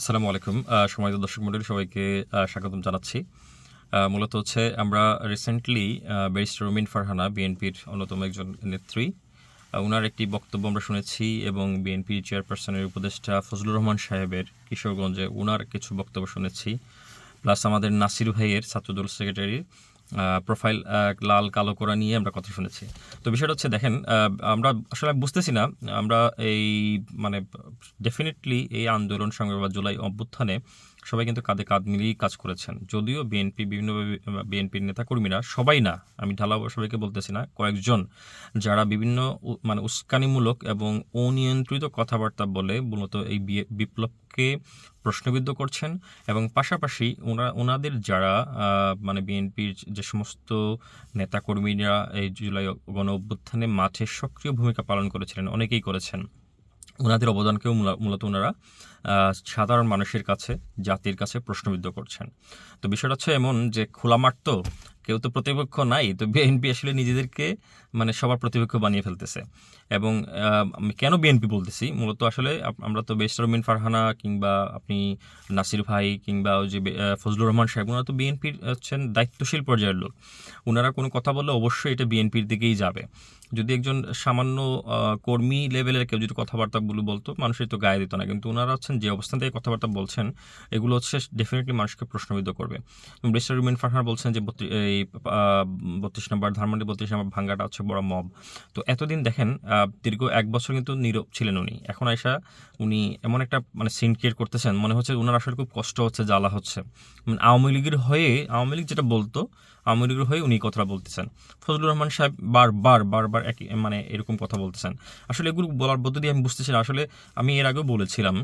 আসসালামু আলাইকুম। সময় দর্শক মন্ডলী সবাইকে স্বাগতম জানাচ্ছি। মূলত হচ্ছে আমরা রিসেন্টলি ব্যারিস্টার রুমিন ফারহানা বিএনপির অন্যতম একজন নেত্রী ওনার একটি বক্তব্য আমরা শুনেছি এবং বিএনপি চেয়ারপারসনের উপদেষ্টা ফজলুর রহমান সাহেবের কিশোরগঞ্জে ওনার কিছু বক্তব্য শুনেছি। প্লাস আমাদের নাসির ভাইয়ের, ছাত্রদল সেক্রেটারি প্রোফাইল লাল, কালো করা নিয়ে আমরা কথা শুনেছি। তো বিষয়টা হচ্ছে, দেখেন আমরা আসলে বুঝতেছি না, আমরা এই মানে ডেফিনেটলি এই আন্দোলন সংগ্রাম বা জুলাই অভ্যুত্থানে সবাই কিন্তু কাঁধে কাঁধ মিলিয়েই কাজ করেছেন। যদিও বিএনপি বিভিন্নভাবে বিএনপির নেতাকর্মীরা সবাই না, আমি ঢালা সবাইকে বলতেছি না, কয়েকজন যারা বিভিন্ন মানে উস্কানিমূলক এবং অনিয়ন্ত্রিত কথাবার্তা বলে মূলত এই বিপ্লবকে প্রশ্নবিদ্ধ করছেন এবং পাশাপাশি ওনা, ওনাদের যারা মানে বিএনপির যে সমস্ত নেতাকর্মীরা এই জুলাই গণ অভ্যুত্থানে মাঠে সক্রিয় ভূমিকা পালন করেছিলেন, অনেকেই করেছেন। ওনাদের অবদানকেও মূলত ওনারা সাধারণ মানুষের কাছে, জাতির কাছে প্রশ্নবিদ্ধ করছেন। তো বিষয়টা হচ্ছে এমন যে খোলা মাঠ তো, কেউ তো প্রতিপক্ষ নাই, তো বিএনপি আসলে নিজেদেরকে মানে সবার প্রতিপক্ষ বানিয়ে ফেলতেছে। এবং আমি কেন বিএনপি বলতেছি? মূলত আসলে আমরা তো বেসরমিন ফারহানা কিংবা আপনি নাসির ভাই কিংবা ওই যে ফজলুর রহমান সাহেব ওনারা তো বিএনপির হচ্ছেন দায়িত্বশীল পর্যায়ের লোক। ওনারা কোনো কথা বললে অবশ্যই এটা বিএনপির দিকেই যাবে। যদি একজন সামান্য কর্মী লেভেলের কেউ যদি কথাবার্তাগুলো বলতো মানুষের তো গায়ে দিত না। কিন্তু ওনারা হচ্ছেন, যে অবস্থান থেকে কথাবার্তা বলছেন, এগুলো হচ্ছে ডেফিনেটলি মানুষকে প্রশ্নবিদ্ধ করবে। ব্রিস্টার রুমেন ফারহার বলছেন যে এই বত্রিশ নম্বর ধানমন্ডি বত্রিশ নম্বর ভাঙ্গাটা হচ্ছে বড় মব। তো এতদিন দেখেন দীর্ঘ এক বছর কিন্তু নীরব ছিলেন উনি। এখন আয়সা উনি এমন একটা মানে সিন ক্রিয়েট করতেছেন, মনে হচ্ছে ওনার আসলে খুব কষ্ট হচ্ছে, জ্বালা হচ্ছে। মানে আওয়ামী লীগের হয়ে, আওয়ামী লীগ যেটা বলতো আওয়ামী হয়ে উনি কথাটা বলতেছেন। ফজলুর রহমান সাহেব বারবার বারবার একই মানে এরকম কথা বলতেছেন। আসলে এগুলো বলার দিয়ে আমি বুঝতেছি না। আসলে আমি এর আগেও বলেছিলাম,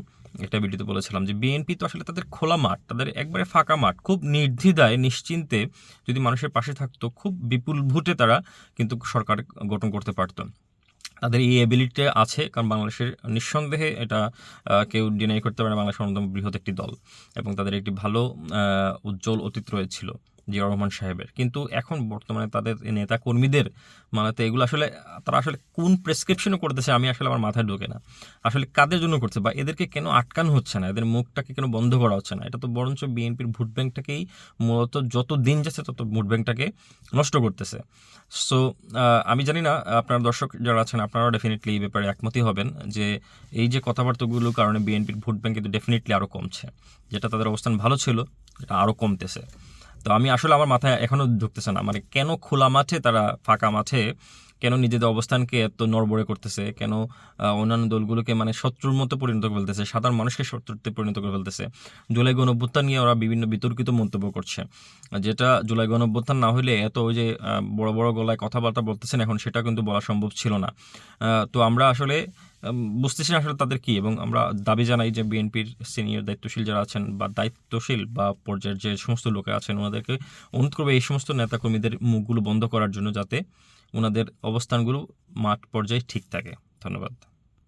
একটা ভিডিওতে বলেছিলাম যে বিএনপি তো আসলে তাদের খোলা মাঠ, তাদের একবারে ফাঁকা মাঠ, খুব নির্দ্বিধায়, নিশ্চিন্তে যদি মানুষের পাশে থাকতো, খুব বিপুল ভোটে তারা কিন্তু সরকার গঠন করতে পারতো। তাদের এই এবিলিটিটা আছে, কারণ বাংলাদেশের নিঃসন্দেহে এটা কেউ ডিনাই করতে পারে না। বাংলাদেশের অন্যতম বৃহৎ একটি দল এবং তাদের একটি ভালো উজ্জ্বল অতীত রয়েছিল। জিয়া রহমান সাহেবের। কিন্তু এখন বর্তমানে তাদের নেতা কর্মীদের মানে তো এগুলো আসলে, তারা আসলে কোন প্রেসক্রিপশনও করতেছে আমি আসলে আমার মাথায় ঢোকে না। আসলে কাদের জন্য করছে বা এদেরকে কেন আটকানো হচ্ছে না? এদের মুখটাকে কেন বন্ধ করা হচ্ছে না? এটা তো বরঞ্চ বিএনপির ভোট ব্যাংকটাকেই মূলত যত দিন যাচ্ছে তত ভোট ব্যাংকটাকে নষ্ট করতেছে। সো আমি জানি না, আপনার দর্শক যারা আছেন আপনারাও ডেফিনেটলি এই ব্যাপারে একমতই হবেন যে এই যে কথাবার্তাগুলোর কারণে বিএনপির ভোট ব্যাংক কিন্তু ডেফিনেটলি আরও কমছে। যেটা তাদের অবস্থান ভালো ছিল, এটা আরও কমতেছে। তো আমি আসলে আমার মাথায় এখনও ঢুকতেছে না। মানে কেন খোলা মাঠে তারা ফাঁকা মাঠে কেন নিজেদের অবস্থানকে এত নড়বড়ে করতেছে? কেন অন্যান্য দলগুলোকে মানে শত্রুর মতো পরিণত করে ফেলতেছে? সাধারণ মানুষকে শত্রুতে পরিণত করে ফেলতেছে? জুলাই গণঅভ্যুত্থান নিয়ে ওরা বিভিন্ন বিতর্কিত মন্তব্য করছে। যেটা জুলাই গণঅভ্যুত্থান না হলে এত ওই যে বড় বড় গলায় কথাবার্তা বলতেছেন, এখন সেটা কিন্তু বলা সম্ভব ছিল না। তো আমরা আসলে বুঝতেছি না আসলে তাদের কি এবং আমরা দাবি জানাই যে বিএনপির সিনিয়র দায়িত্বশীল যারা আছেন বা দায়িত্বশীল বা পর্যায়ের যে সমস্ত লোকে আছেন, ওনাদেরকে অনুরোধ করবে এই সমস্ত নেতাকর্মীদের মুখগুলো বন্ধ করার জন্য যাতে ওনাদের অবস্থানগুলো মাঠ পর্যায়ে ঠিক থাকে। ধন্যবাদ।